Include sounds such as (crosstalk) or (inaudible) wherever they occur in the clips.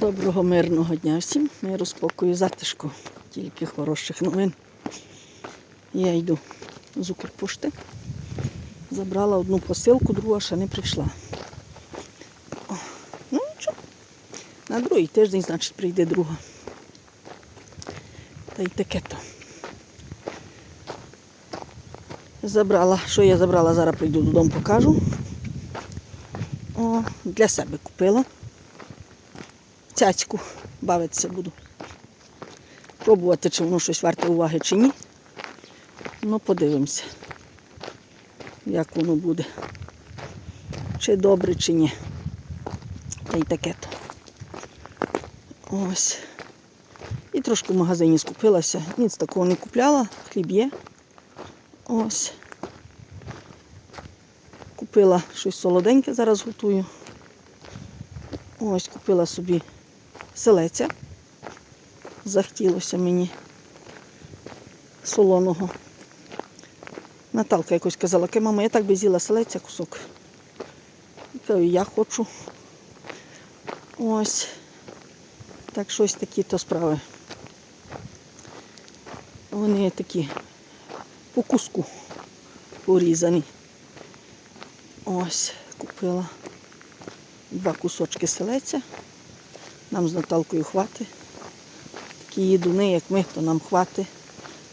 Доброго мирного дня всім. Миру, спокою, затишку. Тільки хороших новин. Я йду з Укрпошти. Забрала одну посилку, друга ще не прийшла. О, ну нічого. На другий тиждень, значить, прийде друга. Та й таке то. Забрала, що я забрала, зараз прийду додому, покажу. О, для себе купила цяцьку бавитися буду. Пробувати, чи воно щось варте уваги, чи ні. Ну, подивимося, як воно буде. Чи добре, чи ні. Та й таке то. Ось. І трошки в магазині скупилася. Ніц такого не купляла, хліб є. Ось. Купила щось солоденьке, зараз готую. Ось купила собі селеця. Захотілося мені солоного. Наталка якось казала, «Ке, мама, я так би з'їла селеця кусок. Кажу, я хочу. Ось. Так щось такі то справи. Вони такі по куску порізані. Ось, купила два кусочки селеця. Нам з Наталкою хватить. Такі їдуни, як ми, то нам хватить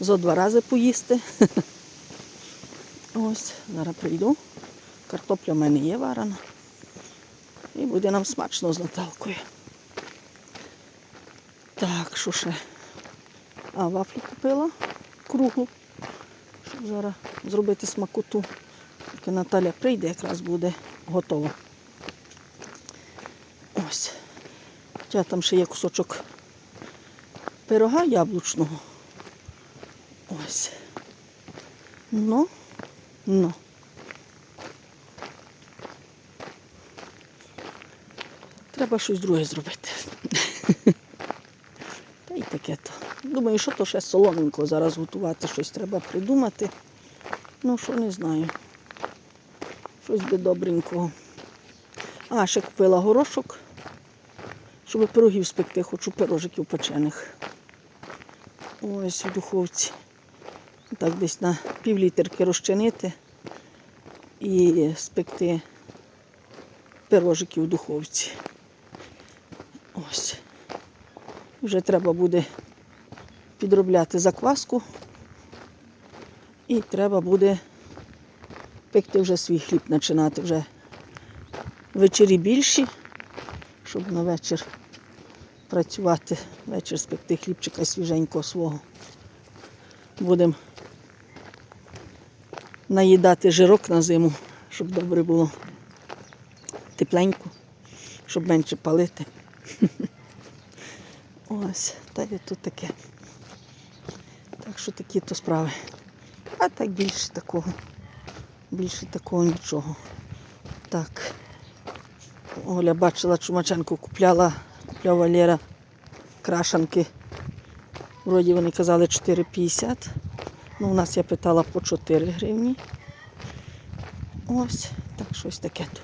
зо два рази поїсти. (laughs) Ось, зараз прийду. Картопля в мене є варена. І буде нам смачно з Наталкою. Так, що ще? А, вафлю купила круглу, щоб зараз зробити смакоту. Поки Наталя прийде, якраз буде готова. Ось. Хоча там ще є кусочок пирога яблучного. Ось. Ну, ну. Треба щось друге зробити. (laughs) Та й таке то. Думаю, що то ще солоненько зараз готувати, щось треба придумати. Ну, що не знаю. Щось би добренького. А, ще купила горошок, щоб пирогів спекти, хочу пирожиків печених. Ось в духовці. Так десь на півлітерки розчинити і спекти пирожики в духовці. Ось. Вже треба буде підробляти закваску. І треба буде пекти вже свій хліб, починати вже вечері більші, щоб на вечір працювати, вечір спекти хлібчика свіженького свого. Будемо наїдати жирок на зиму, щоб добре було тепленько, щоб менше палити. (laughs) Ось, та й тут таке. Так що такі то справи. А так більше такого. Більше такого нічого. Так. Оля бачила, Чумаченко купляла, купляв Валера крашанки. Вроді вони казали 4,50. Ну, у нас я питала по 4 гривні. Ось, так щось таке то.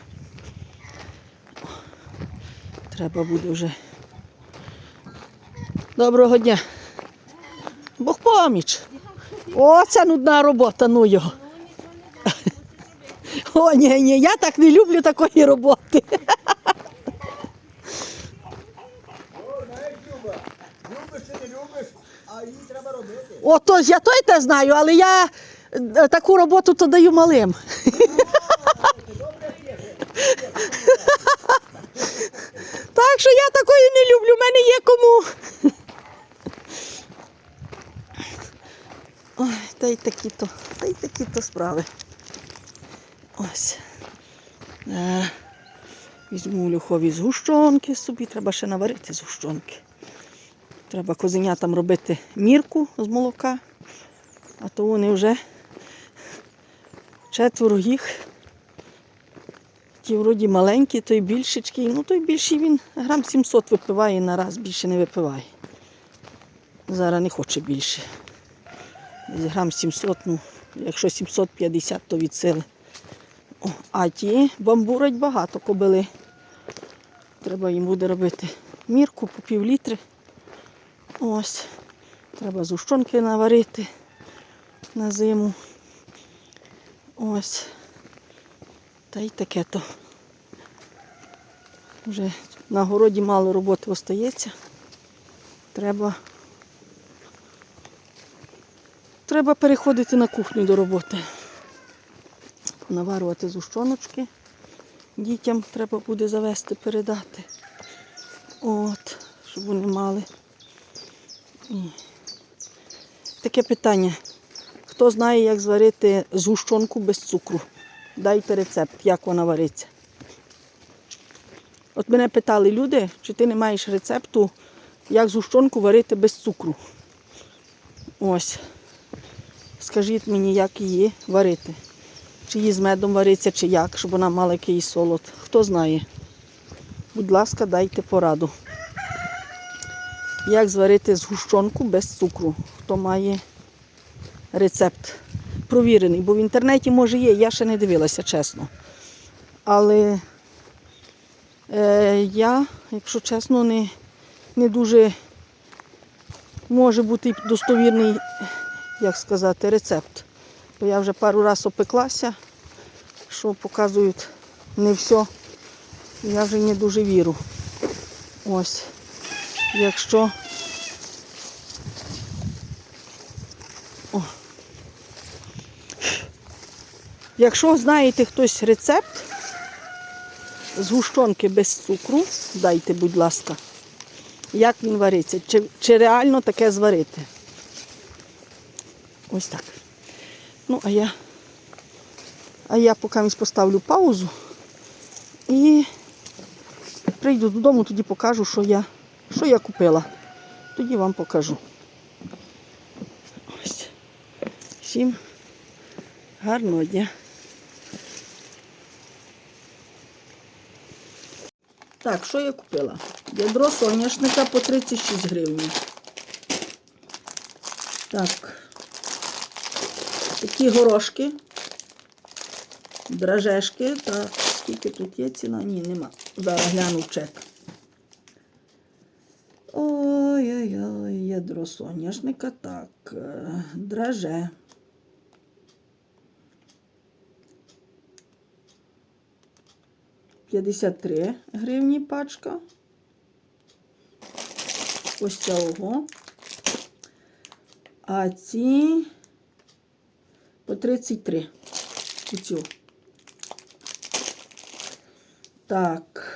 Треба буде вже. Доброго дня. Бог поміч. О, це нудна робота, ну його. О, ні, ні, я так не люблю такої роботи. Любиш чи не любиш, а її треба робити. Ото я той те знаю, але я е, таку роботу то даю малим. (laughs) Так що я такої не люблю, в мене є кому. Ой, та й такі то, та й такі то справи. Ось. Е, візьму люхові згущенки собі, треба ще наварити згущенки. Треба козенятам робити мірку з молока, а то вони вже четверо їх. Ті вроді маленькі, той більшечки. Ну той більший він грам 700 випиває на раз, більше не випиває. Зараз не хоче більше. Десь грам 700, ну, якщо 750, то від сили. О, а ті бамбурать багато кобили. Треба їм буде робити мірку по пів літри. Ось. Треба зущонки наварити на зиму. Ось. Та й таке то. Вже на городі мало роботи остається. Треба. Треба переходити на кухню до роботи. Наварювати зущоночки. Дітям треба буде завести, передати. От, щоб вони мали. Таке питання. Хто знає, як зварити згущенку без цукру? Дайте рецепт, як вона вариться. От мене питали люди, чи ти не маєш рецепту, як згущенку варити без цукру. Ось. Скажіть мені, як її варити. Чи її з медом вариться, чи як, щоб вона мала якийсь солод. Хто знає. Будь ласка, дайте пораду. Як зварити згущенку без цукру? Хто має рецепт провірений, бо в інтернеті може є, я ще не дивилася, чесно. Але е, я, якщо чесно, не, не дуже може бути достовірний, як сказати, рецепт. Бо я вже пару разів опеклася, що показують не все. Я вже не дуже вірю. Ось. Якщо О. Якщо знаєте хтось рецепт згущенки без цукру, дайте, будь ласка, як він вариться, чи, чи реально таке зварити. Ось так. Ну, а я, а я поки поставлю паузу і прийду додому, тоді покажу, що я, що я купила. Тоді вам покажу. Ось. Всім гарного дня. Так, що я купила? Ядро соняшника по 36 гривень. Так. Такі горошки, дрожжешки. Так, скільки тут є ціна? Ні, нема. Зараз гляну чек. Ой-ой-ой, ядро соняшника. Так, е, драже. П'ятдесят три гривні пачка. Ось цього. А ці по 33. Оцю. Так.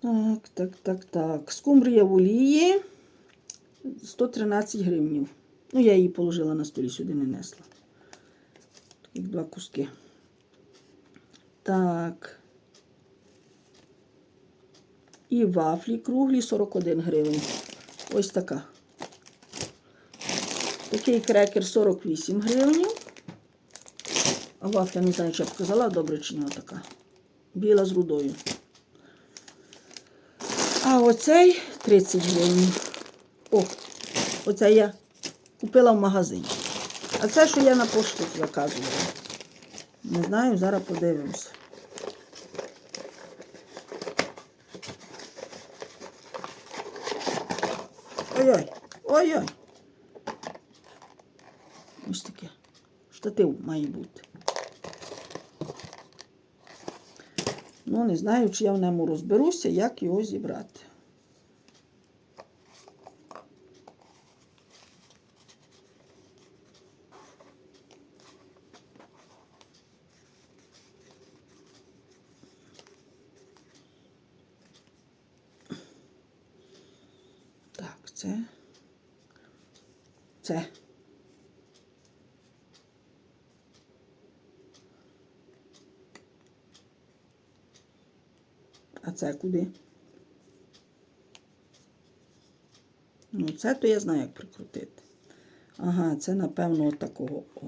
Так, так, так, так. Скумбрія в олії 113 гривнів. Ну, я її положила на столі, сюди не несла. Таких два куски. Так. І вафлі круглі 41 гривень. Ось така. Такий крекер 48 гривень. А вафля, не знаю, чи я б казала, добре чи не така. Біла з рудою. А оцей 30 гривень. О, оце я купила в магазині. А це, що я на пошту заказувала. Не знаю, зараз подивимося. Ой-ой, ой-ой. Ось таке. Штатив має бути. Ну, не знаю, чи я в ньому розберуся, як його зібрати. Так, це. Це. А це куди? Ну, це то я знаю, як прикрутити. Ага, це, напевно, от такого. О.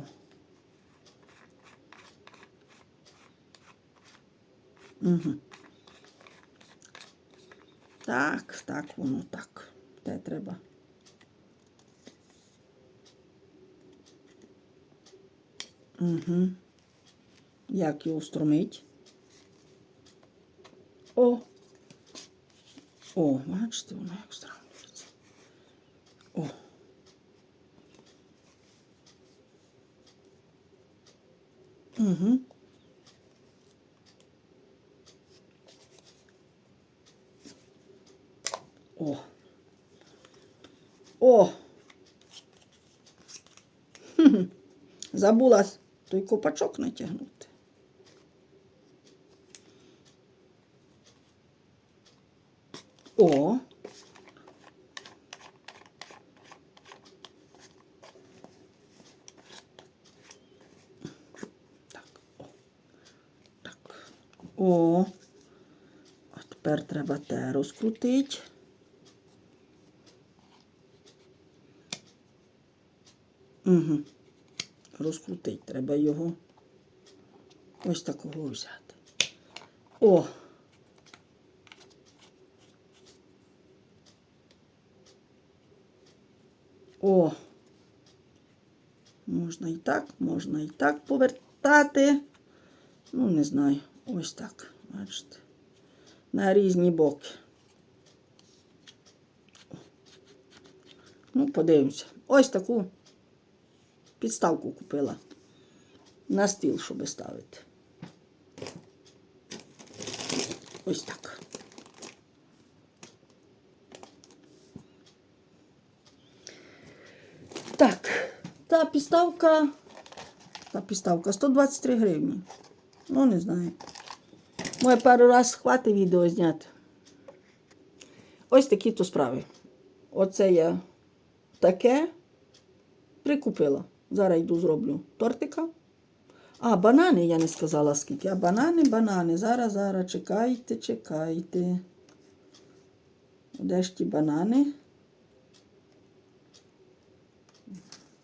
Угу. Так, так, воно так. Те треба. Угу. Як його стромить? О! О, бачите, воно як стромлюється. О. Угу. О. О. (laughs) Хм. Забула той копачок натягнути. Тепер треба те розкрутити. Угу. Розкрутити. Треба його ось такого взяти. О! О! Можна і так, можна і так повертати. Ну, не знаю. Ось так. Бачите. На різні боки. Ну, подивимося. Ось таку підставку купила. На стіл, щоб ставити. Ось так. Так, та підставка. Та підставка 123 гривні. Ну, не знаю. Моє пару раз хватить відео зняти. Ось такі то справи. Оце я таке прикупила. Зараз йду зроблю тортика. А, банани я не сказала скільки. А банани, банани. Зараз, зараз, чекайте, чекайте. Де ж ті банани?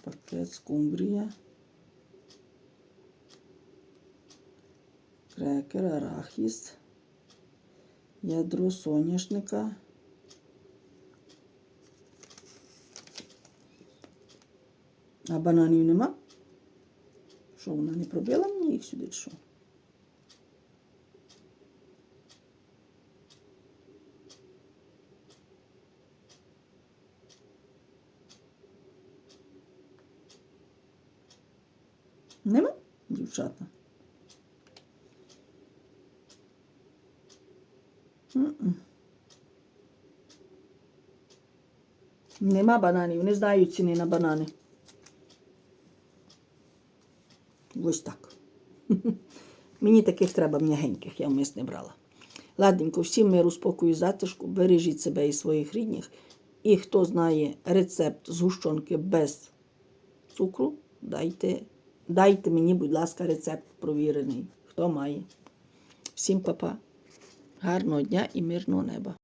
Пакет скумбрія. Крекер, арахіс. Ядро соняшника. А бананів нема? Що, вона не пробила мені їх сюди, що? Нема, дівчата? Нема бананів, не знаю ціни на банани. Ось так. (laughs) Мені таких треба м'ягеньких, я вмис не брала. Ладненько, всім миру, спокою, затишку, бережіть себе і своїх рідних. І хто знає рецепт згущенки без цукру, дайте, дайте мені, будь ласка, рецепт провірений. Хто має. Всім папа. Гарного дня і мирного неба.